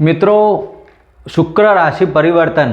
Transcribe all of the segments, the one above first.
મિત્રો, શુક્ર રાશિ પરિવર્તન.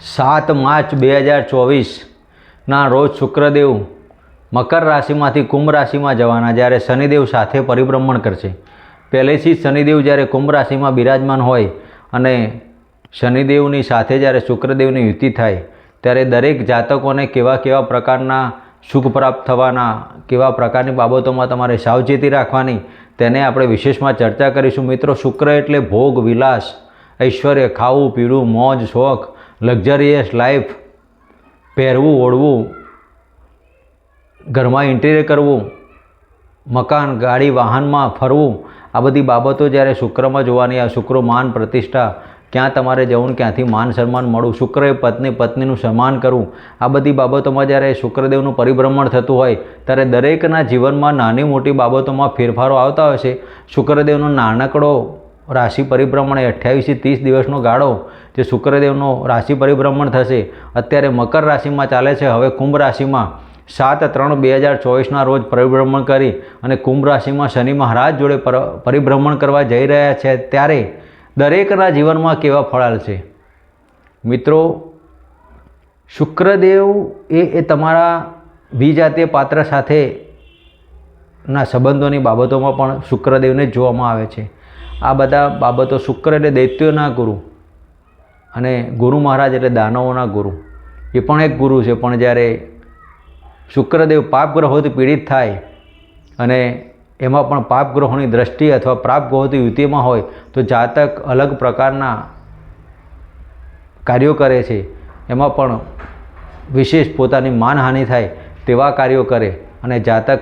સાત માર્ચ બે હજાર ચોવીસના રોજ શુક્રદેવ મકર રાશિમાંથી કુંભ રાશિમાં જવાના જ્યારે શનિદેવ સાથે પરિભ્રમણ કરશે. પહેલેથી જ શનિદેવ જ્યારે કુંભ રાશિમાં બિરાજમાન હોય અને શનિદેવની સાથે જ્યારે શુક્રદેવની યુતિ થાય, ત્યારે દરેક જાતકોને કેવા કેવા પ્રકારના સુખ પ્રાપ્ત થવાના, કેવા પ્રકારની બાબતોમાં તમારે સાવચેતી રાખવાની તેને આપણે વિશેષમાં ચર્ચા કરીશું. મિત્રો, શુક્ર એટલે ભોગ, વિલાસ, ઐશ્વર્ય, ખાવું, પીવું, મોજ, શોખ, લક્ઝરિયસ લાઈફ, પહેરવું, ઓળવું, ઘરમાં ઇન્ટિરિયર કરવું, મકાન, ગાડી, વાહનમાં ફરવું. આ બધી બાબતો જ્યારે શુક્રમાં જોવાની, આ શુક્ર માન પ્રતિષ્ઠા ક્યાં તમારે જવું ક્યાંથી માન સન્માન મળવું? શુક્રએ પત્ની, પત્નીનું સન્માન કરવું. આ બધી બાબતોમાં જ્યારે શુક્રદેવનું પરિભ્રમણ થતું હોય, ત્યારે દરેકના જીવનમાં નાની મોટી બાબતોમાં ફેરફારો આવતા હોય છે. શુક્રદેવનો નાનકડો રાશિ પરિભ્રમણ એ અઠ્યાવીસથી ત્રીસ દિવસનો ગાળો જે શુક્રદેવનો રાશિ પરિભ્રમણ થશે. અત્યારે મકર રાશિમાં ચાલે છે. હવે કુંભ રાશિમાં સાત ત્રણ બે હજાર ચોવીસના રોજ પરિભ્રમણ કરી અને કુંભ રાશિમાં શનિ મહારાજ જોડે પર, પરિભ્રમણ કરવા જઈ રહ્યા છે. ત્યારે દરેકના જીવનમાં કેવા ફળાલ છે? મિત્રો, શુક્રદેવ એ એ તમારા વિજાતીય પાત્ર સાથે ના સંબંધોની બાબતોમાં પણ શુક્રદેવને જ જોવામાં આવે છે. આ બધા બાબતો શુક્ર એટલે દૈત્યોના ગુરુ અને ગુરુ મહારાજ એટલે દાનવોના ગુરુ. એ પણ એક ગુરુ છે, પણ જ્યારે શુક્રદેવ પાપ ગ્રહોથી પીડિત થાય અને એમાં પણ પાપ ગ્રહોની દ્રષ્ટિ અથવા પ્રાપ ગ્રહોથી યુતિમાં હોય તો જાતક અલગ પ્રકારના કાર્યો કરે છે. એમાં પણ વિશેષ પોતાની માનહાનિ થાય તેવા કાર્યો કરે અને જાતક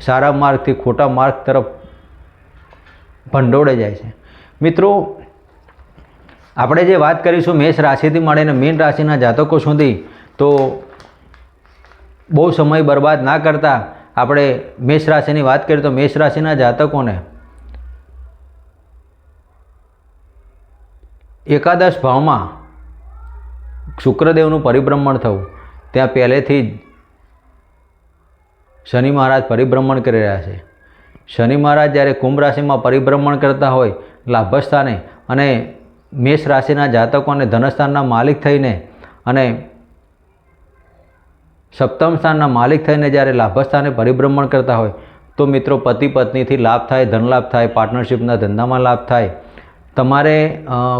સારા માર્ગથી ખોટા માર્ગ તરફ ભંડોળે જાય છે. મિત્રો, આપણે જે વાત કરીશું મેષ રાશિથી મળીને મીન રાશિના જાતકો સુધી, તો બહુ સમય બરબાદ ના કરતા આપણે મેષ રાશિની વાત કરીએ તો મેષ રાશિના જાતકોને એકાદશ ભાવમાં શુક્રદેવનું પરિભ્રમણ થવું. ત્યાં પહેલેથી જ શનિ મહારાજ પરિભ્રમણ કરી રહ્યા છે. શનિ મહારાજ જ્યારે કુંભ રાશિમાં પરિભ્રમણ કરતા હોય, લાભસ્થાને અને મેષ રાશિના જાતકોને ધનસ્થાનના માલિક થઈને અને સપ્તમ સ્થાનના માલિક થઈને જ્યારે લાભસ્થાને પરિભ્રમણ કરતા હોય, તો મિત્રો પતિ પત્નીથી લાભ થાય, ધનલાભ થાય પાર્ટનરશિપના ધંધામાં લાભ થાય. તમારે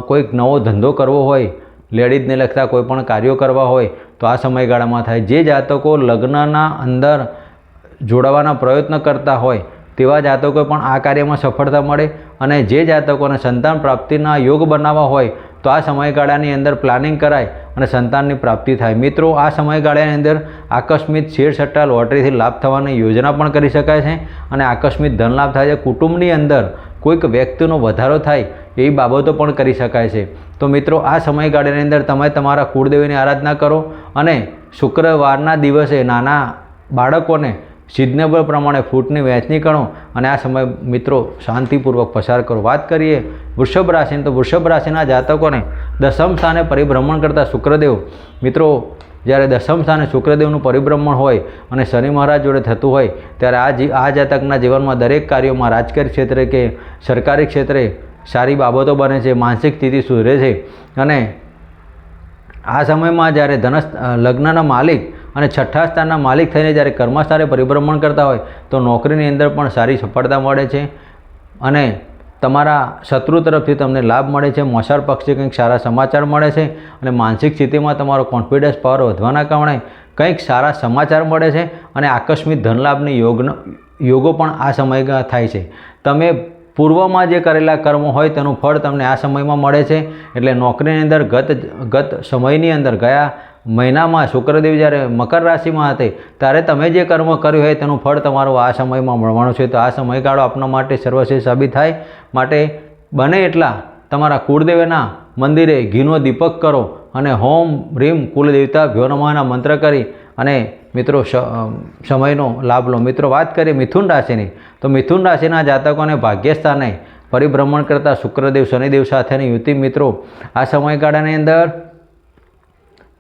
કોઈક નવો ધંધો કરવો હોય, લેડીઝને લગતા કોઈ પણ કાર્યો કરવા હોય, તો આ સમયગાળામાં થાય. જે જાતકો લગ્નના અંદર જોડાવાના પ્રયત્ન કરતા હોય, તેવા જાતકો પણ આ કાર્યમાં સફળતા મળે અને જે જાતકોને સંતાન પ્રાપ્તિના યોગ બનાવવા હોય, તો આ સમયગાળાની અંદર પ્લાનિંગ કરાય અને સંતાનની પ્રાપ્તિ થાય. મિત્રો, આ સમયગાળાની અંદર આકસ્મિક શેરસટ્ટા લોટરીથી લાભ થવાની યોજના પણ કરી શકાય છે અને આકસ્મિક ધન લાભ થાય છે. કુટુંબની અંદર કોઈક વ્યક્તિનો વધારો થાય એવી બાબતો પણ કરી શકાય છે. તો મિત્રો, આ સમયગાળાની અંદર તમે તમારા કુળદેવીની આરાધના કરો અને શુક્રવારના દિવસે નાના બાળકોને સિઝનેબલ પ્રમાણે ફૂટની વહેંચણી કરો અને આ સમય મિત્રો શાંતિપૂર્વક પસાર કરો. વાત કરીએ વૃષભ રાશિની, તો વૃષભ રાશિના જાતકોને દસમ સ્થાને પરિભ્રમણ કરતા શુક્રદેવ. મિત્રો, જ્યારે દસમ સ્થાને શુક્રદેવનું પરિભ્રમણ હોય અને શનિ મહારાજ જોડે થતું હોય, ત્યારે આ જી, આ જાતકના જીવનમાં દરેક કાર્યોમાં રાજકીય ક્ષેત્રે કે સરકારી ક્ષેત્રે સારી બાબતો બને છે, માનસિક સ્થિતિ સુધરે છે. અને આ સમયમાં જ્યારે ધનસ લગ્નના માલિક અને છઠ્ઠા સ્થાનના માલિક થઈને જ્યારે કર્મસ્થાને પરિભ્રમણ કરતા હોય, તો નોકરીની અંદર પણ સારી સફળતા મળે છે અને તમારા શત્રુ તરફથી તમને લાભ મળે છે. મોસાળ પક્ષથી કંઈક સારા સમાચાર મળે છે અને માનસિક સ્થિતિમાં તમારો કોન્ફિડન્સ પાવર વધવાના કારણે કંઈક સારા સમાચાર મળે છે અને આકસ્મિક ધનલાભની યોગનો, યોગો પણ આ સમય થાય છે. તમે પૂર્વમાં જે કરેલા કર્મો હોય તેનું ફળ તમને આ સમયમાં મળે છે. એટલે નોકરીની અંદર ગત ગત સમયની અંદર ગયા મહિનામાં શુક્રદેવ જ્યારે મકર રાશિમાં હતી, ત્યારે તમે જે કર્મ કર્યું હોય તેનું ફળ તમારું આ સમયમાં મળવાનું છે. તો આ સમયગાળો આપના માટે સર્વશ્રેષ્ઠ સાબિત થાય. માટે બને એટલા તમારા કુળદેવના મંદિરે ઘીનો દીપક કરો અને હોમ રીમ કુલદેવતા ભ્યો નમઃના મંત્ર કરી અને મિત્રો સમયનો લાભ લો. મિત્રો વાત કરીએ મિથુન રાશિની. તો મિથુન રાશિના જાતકોને ભાગ્યસ્થાને પરિભ્રમણ કરતા શુક્રદેવ, શનિદેવ સાથેની યુતિ મિત્રો, આ સમયગાળાની અંદર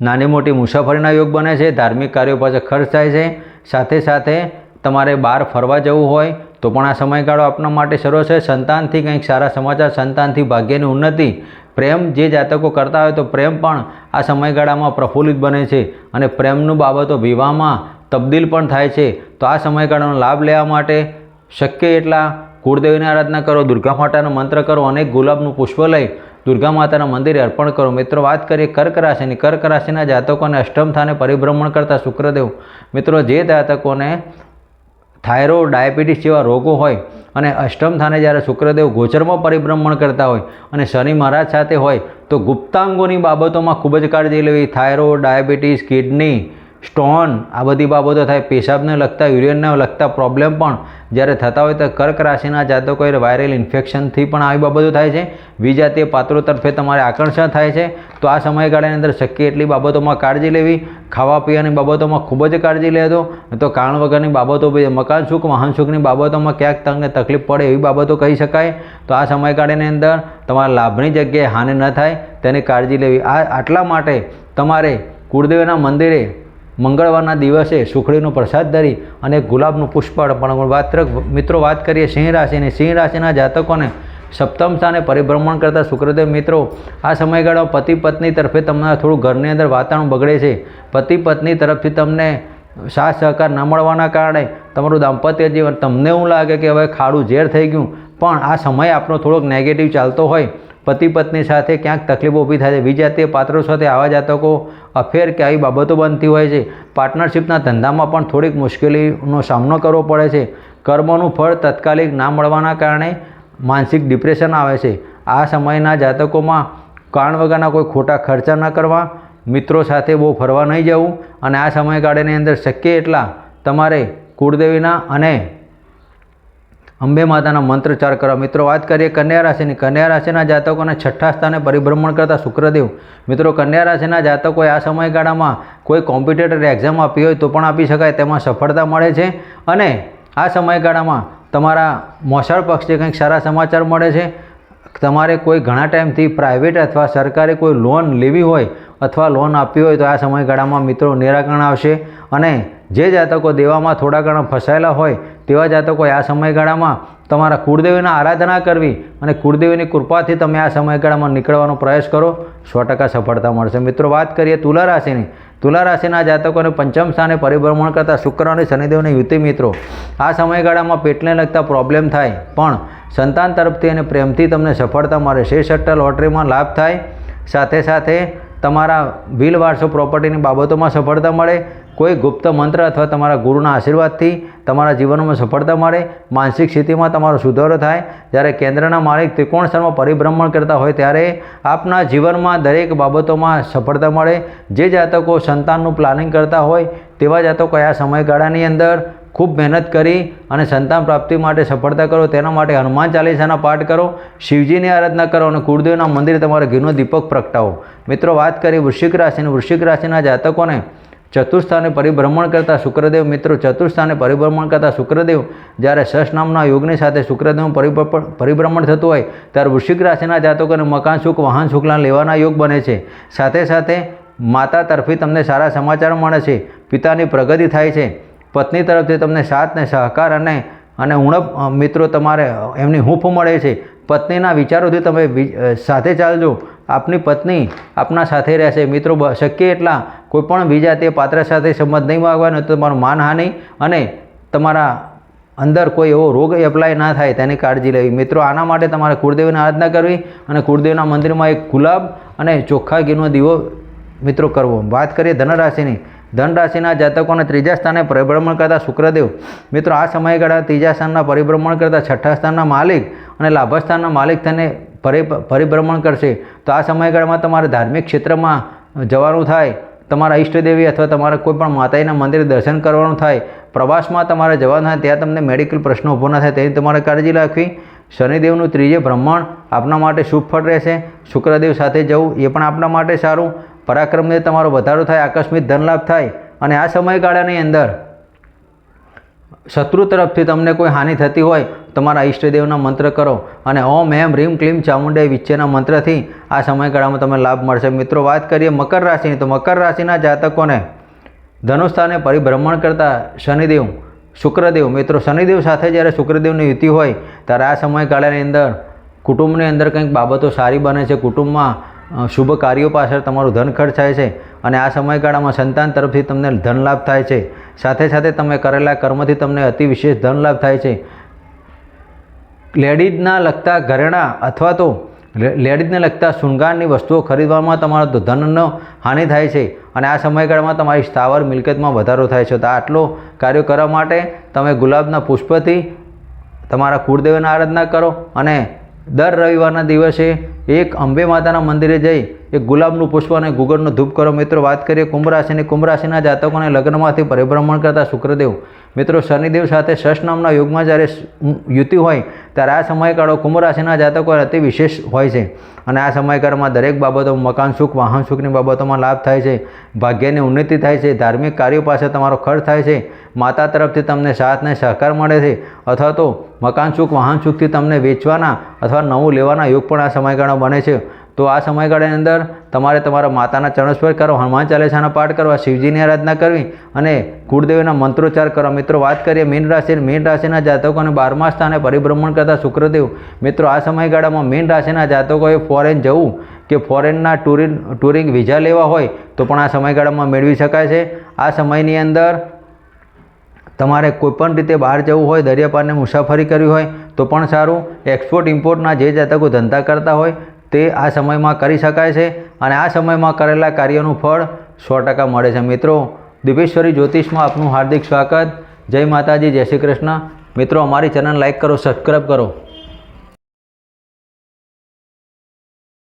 નાની મોટી મુસાફરીના યોગ બને છે, ધાર્મિક કાર્યો પાછળ ખર્ચ થાય છે. સાથે સાથે તમારે બહાર ફરવા જવું હોય તો પણ આ સમયગાળો આપના માટે સરળ છે. સંતાનથી કંઈક સારા સમાચાર, સંતાનથી ભાગ્યની ઉન્નતિ. પ્રેમ જે જાતકો કરતા હોય તો પ્રેમ પણ આ સમયગાળામાં પ્રફુલ્લિત બને છે અને પ્રેમનું બાબતો વિવાહમાં તબદીલ પણ થાય છે. તો આ સમયગાળાનો લાભ લેવા માટે શક્ય એટલા કુળદેવીની આરાધના કરો, દુર્ગા માતાનો મંત્ર કરો, અનેક ગુલાબનું પુષ્પ લઈ દુર્ગા માતાના મંદિરે અર્પણ કરો. મિત્રો, વાત કરીએ કર્ક રાશિની. કર્ક રાશિના જાતકોને અષ્ટમ સ્થાને પરિભ્રમણ કરતા શુક્રદેવ. મિત્રો, જે જાતકોને થાઇરોઇડ, ડાયાબિટીસ જેવા રોગો હોય અને અષ્ટમ સ્થાને જ્યારે શુક્રદેવ ગોચરમાં પરિભ્રમણ કરતા હોય અને શનિ મહારાજ સાથે હોય, તો ગુપ્તાંગોની બાબતોમાં ખૂબ જ કાળજી લેવી. થાઇરોઇડ, ડાયાબિટીસ, કિડની સ્ટોન, આ બધી બાબતો થાય. પેશાબને લગતા યુરિયનને લગતા પ્રોબ્લેમ પણ જ્યારે થતા હોય તો કર્ક રાશિના જાતકોએ વાયરલ ઇન્ફેક્શનથી પણ આવી બાબતો થાય છે. વિજાતીય પાત્રો તરફે તમારે આકર્ષણ થાય છે. તો આ સમયગાળાની અંદર શક્ય એટલી બાબતોમાં કાળજી લેવી. ખાવા પીવાની બાબતોમાં ખૂબ જ કાળજી લેતો તો કારણ વગરની બાબતો મકાન સુખ, વાહન સુખની બાબતોમાં ક્યાંક તમને તકલીફ પડે એવી બાબતો કહી શકાય. તો આ સમયગાળાની અંદર તમારા લાભની જગ્યાએ હાનિ ન થાય. તેની કાળજી લેવી. આ આટલા માટે તમારે કુળદેવના મંદિરે મંગળવારના દિવસે સુખડીનો પ્રસાદ ધરી અને ગુલાબનું પુષ્પ અર્પણ વાત મિત્રો વાત કરીએ સિંહ રાશિની સિંહ રાશિના જાતકોને સપ્તમ સ્થાને પરિભ્રમણ કરતા શુક્રદેવ મિત્રો, આ સમયગાળામાં પતિ પત્ની તરફે તમને થોડું ઘરની અંદર વાતાવરણ બગડે છે. પતિ પત્ની તરફથી તમને સાથ સહકાર ન મળવાના કારણે તમારું દાંપત્ય જીવન તમને એવું લાગે કે હવે ખાડું ઝેર થઈ ગયું, પણ આ સમય આપણો થોડોક નેગેટિવ ચાલતો હોય. પતિ પત્ની સાથે ક્યાંક તકલીફો ઊભી થાય છે. વિજાતીય પાત્રો સાથે આવા જાતકો અફેર કે આવી બાબતો બનતી હોય છે. પાર્ટનરશિપના ધંધામાં પણ થોડીક મુશ્કેલીનો સામનો કરવો પડે છે. કર્મોનું ફળ તત્કાલિક ના મળવાના કારણે માનસિક ડિપ્રેશન આવે છે. આ સમયના જાતકોમાં કારણ વગરના કોઈ ખોટા ખર્ચા ન કરવા, મિત્રો સાથે બહુ ફરવા નહીં જવું અને આ સમયગાળાની અંદર શક્ય એટલા તમારે કુળદેવીના અને અંબે માતાના મંત્રોચ્ચાર કરવા. મિત્રો, વાત કરીએ કન્યા રાશિની. કન્યા રાશિના જાતકોને છઠ્ઠા સ્થાને પરિભ્રમણ કરતા શુક્રદેવ. મિત્રો, કન્યા રાશિના જાતકોએ આ સમયગાળામાં કોઈ કોમ્પિટેટર એક્ઝામ આપી હોય તો પણ આપી શકાય, તેમાં સફળતા મળે છે. અને આ સમયગાળામાં તમારા મોસાળ પક્ષે કંઈક સારા સમાચાર મળે છે. તમારે કોઈ ઘણા ટાઈમથી પ્રાઇવેટ અથવા સરકારે કોઈ લોન લેવી હોય અથવા લોન આપવી હોય તો આ સમયગાળામાં મિત્રો નિરાકરણ આવશે. અને જે જાતકો દેવામાં થોડા ઘણા ફસાયેલા હોય તેવા જાતકોએ આ સમયગાળામાં તમારા કુળદેવીના આરાધના કરવી અને કુળદેવીની કૃપાથી તમે આ સમયગાળામાં નીકળવાનો પ્રયાસ કરો. સો ટકા સફળતા મળશે. મિત્રો, વાત કરીએ તુલા રાશિની. તુલા રાશિના જાતકોને પંચમ સ્થાને પરિભ્રમણ કરતા શુક્ર અને શનિદેવની યુતિ મિત્રો. આ સમયગાળામાં પેટને લગતા પ્રોબ્લેમ થાય, પણ સંતાન તરફથી અને પ્રેમથી તમને સફળતા મળે. શેર સટ્ટા લોટરીમાં લાભ થાય. સાથે સાથે તમારા વિલવારસો પ્રોપર્ટીની બાબતોમાં સફળતા મળે, કોઈ ગુપ્ત મંત્ર અથવા તમારા ગુરુના આશીર્વાદથી તમારા જીવનમાં સફળતા મળે, માનસિક સ્થિતિમાં તમારો સુધારો થાય, જ્યારે કેન્દ્રના માલિક ત્રિકોણ સ્થળમાં પરિભ્રમણ કરતા હોય ત્યારે આપના જીવનમાં દરેક બાબતોમાં સફળતા મળે. જે જાતકો સંતાનનું પ્લાનિંગ કરતા હોય, તેવા જાતકો આ સમયગાળાની અંદર ખૂબ મહેનત કરી અને સંતાન પ્રાપ્તિ માટે સફળતા કરો, તેના માટે હનુમાન ચાલીસાના પાઠ કરો, શિવજીની આરાધના કરો અને કુળદેવના મંદિરે તમારે ઘીનો દીપક પ્રગટાવો. મિત્રો, વાત કરી વૃશ્ચિક રાશિની. વૃશ્ચિક રાશિના જાતકોને ચતુર્સ્થાને પરિભ્રમણ કરતા શુક્રદેવ. મિત્રો, ચતુર્સ્થાને પરિભ્રમણ કરતા શુક્રદેવ જ્યારે શશ નામના યોગની સાથે શુક્રદેવ પરિભ્રમણ થતું હોય, ત્યારે વૃશ્ચિક રાશિના જાતકોને મકાન સુખ, વાહન સુખલા લેવાના યોગ બને છે. સાથે સાથે માતા તરફી તમને સારા સમાચાર મળે છે. પિતાની પ્રગતિ થાય છે. પત્ની તરફથી તમને સાથ ને સહકાર અને અને ઉણપ મિત્રો તમારે એમની હૂંફ મળે છે. પત્નીના વિચારોથી તમે સાથે ચાલજો. આપની પત્ની આપના સાથે રહેશે. મિત્રો શક્ય એટલા કોઈપણ વિજાતીય પાત્ર સાથે સંબંધ નહીં માગવાનો તો તમારું માનહાનિ અને તમારા અંદર કોઈ એવો રોગ એપ્લાય ના થાય તેની કાળજી લેવી. મિત્રો, આના માટે તમારે કુળદેવીની આરાધના કરવી અને કુળદેવના મંદિરમાં એક ગુલાબ અને ચોખ્ખા ઘીનો દીવો મિત્રો કરવો. વાત કરીએ ધનરાશિની. ધનરાશિના જાતકોને ત્રીજા સ્થાને પરિભ્રમણ કરતા શુક્રદેવ. મિત્રો, આ સમયગાળા ત્રીજા સ્થાનના પરિભ્રમણ કરતા છઠ્ઠા સ્થાનના માલિક અને લાભસ્થાનના માલિક થઈને પરિ, પરિભ્રમણ કરશે. તો આ સમયગાળામાં તમારે ધાર્મિક ક્ષેત્રમાં જવાનું થાય, તમારા ઈષ્ટદેવી અથવા તમારા કોઈ પણ માતાજીના મંદિરે દર્શન કરવાનું થાય, પ્રવાસમાં તમારે જવાનું થાય, ત્યાં તમને મેડિકલ પ્રશ્નો ઊભો ન થાય, તેની તમારે કાળજી રાખવી. શનિદેવનું ત્રીજે ભ્રમણ આપના માટે શુભ ફળ રહેશે. શુક્રદેવ સાથે જવું એ પણ આપના માટે સારું. પરાક્રમને તમારો વધારો થાય, આકસ્મિક ધનલાભ થાય અને આ સમયગાળાની અંદર શત્રુ તરફથી તમને કોઈ હાનિ થતી હોય, તમારા ઈષ્ટદેવના મંત્ર કરો અને ઓમ એમ રીમ ક્લીમ ચામુંડે વિચ્ચેના મંત્રથી આ સમયગાળામાં તમને લાભ મળશે. મિત્રો, વાત કરીએ મકર રાશિની, તો મકર રાશિના જાતકોને ધનુષ્થાને પરિભ્રમણ કરતા શનિદેવ, શુક્રદેવ, મિત્રો, શનિદેવ સાથે જ્યારે શુક્રદેવની યુતિ હોય, ત્યારે આ સમયગાળાની અંદર કુટુંબની અંદર કંઈક બાબતો સારી બને છે. કુટુંબમાં શુભ કાર્યો પાછળ તમારું ધન ખર્ચાય છે અને આ સમયગાળામાં સંતાન તરફથી તમને ધન લાભ થાય છે. સાથે સાથે તમે કરેલા કર્મથી તમને અતિ વિશેષ ધન લાભ થાય છે. લેડીઝના લગતા ઘરેણાં અથવા તો લેડીઝને લગતા શૃંગારની વસ્તુઓ ખરીદવામાં તમારો ધનનો હાનિ થાય છે અને આ સમયગાળામાં તમારી સ્થાવર મિલકતમાં વધારો થાય છે. તો આટલો કાર્યો કરવા માટે તમે ગુલાબના પુષ્પથી તમારા કુળદેવની આરાધના કરો અને દર રવિવારના દિવસે એક અંબે માતાના મંદિરે જઈ એક ગુલાબનું પુષ્પ અને ગુગળનો ધૂપ કરો. મિત્રો, વાત કરીએ કુંભ રાશિની કુંભ જાતકોને લગ્નમાંથી પરિભ્રમણ કરતા શુક્રદેવ. મિત્રો, શનિદેવ સાથે શશ નામના યુગમાં જ્યારે યુતિ હોય, ત્યારે આ સમયગાળો કુંભ રાશિના જાતકો અતિ વિશેષ હોય છે. અને આ સમયગાળામાં દરેક બાબતો મકાન સુખ, વાહન સુખની બાબતોમાં લાભ થાય છે. ભાગ્યની ઉન્નતિ થાય છે. ધાર્મિક કાર્યો પાસે તમારો ખર્ચ થાય છે. માતા તરફથી તમને સાથ અને સહકાર મળે છે. અથવા તો મકાન સુખ, વાહન સુખથી તમને વેચવાના અથવા નવું લેવાના યોગ પણ આ સમયગાળો બને છે. તો આ સમયગાળાની અંદર તમારે તમારા માતાના ચરણસ્પર્શ કરો, હનુમાન ચાલીસાનો પાઠ કરવા શિવજીની આરાધના કરવી અને કુળદેવીના મંત્રોચ્ચાર કરવા મિત્રો, વાત કરીએ મીન રાશિ મીન રાશિના જાતકોને બારમા સ્થાને પરિભ્રમણ કરતા શુક્રદેવ. મિત્રો, આ સમયગાળામાં મીન રાશિના જાતકોએ ફોરેન જવું કે ફોરેનના ટુરિંગ ટુરિંગ વિઝા લેવા હોય તો પણ આ સમયગાળામાં મેળવી શકાય છે. આ સમયની અંદર તમારે કોઈપણ રીતે બહાર જવું હોય, દરિયાપારને મુસાફરી કરવી હોય તો પણ સારું. એક્સપોર્ટ ઇમ્પોર્ટના જે જાતકો ધંધા કરતા હોય તે આ સમયમાં કરી શકાય છે અને આ સમયમાં કરેલા કાર્યોનું ફળ સો ટકા મળે છે. મિત્રો, દિપેશ્વરી જ્યોતિષમાં આપનું હાર્દિક સ્વાગત. જય માતાજી, જય શ્રી કૃષ્ણ. મિત્રો, અમારી ચેનલ લાઈક કરો સબસ્ક્રાઈબ કરો.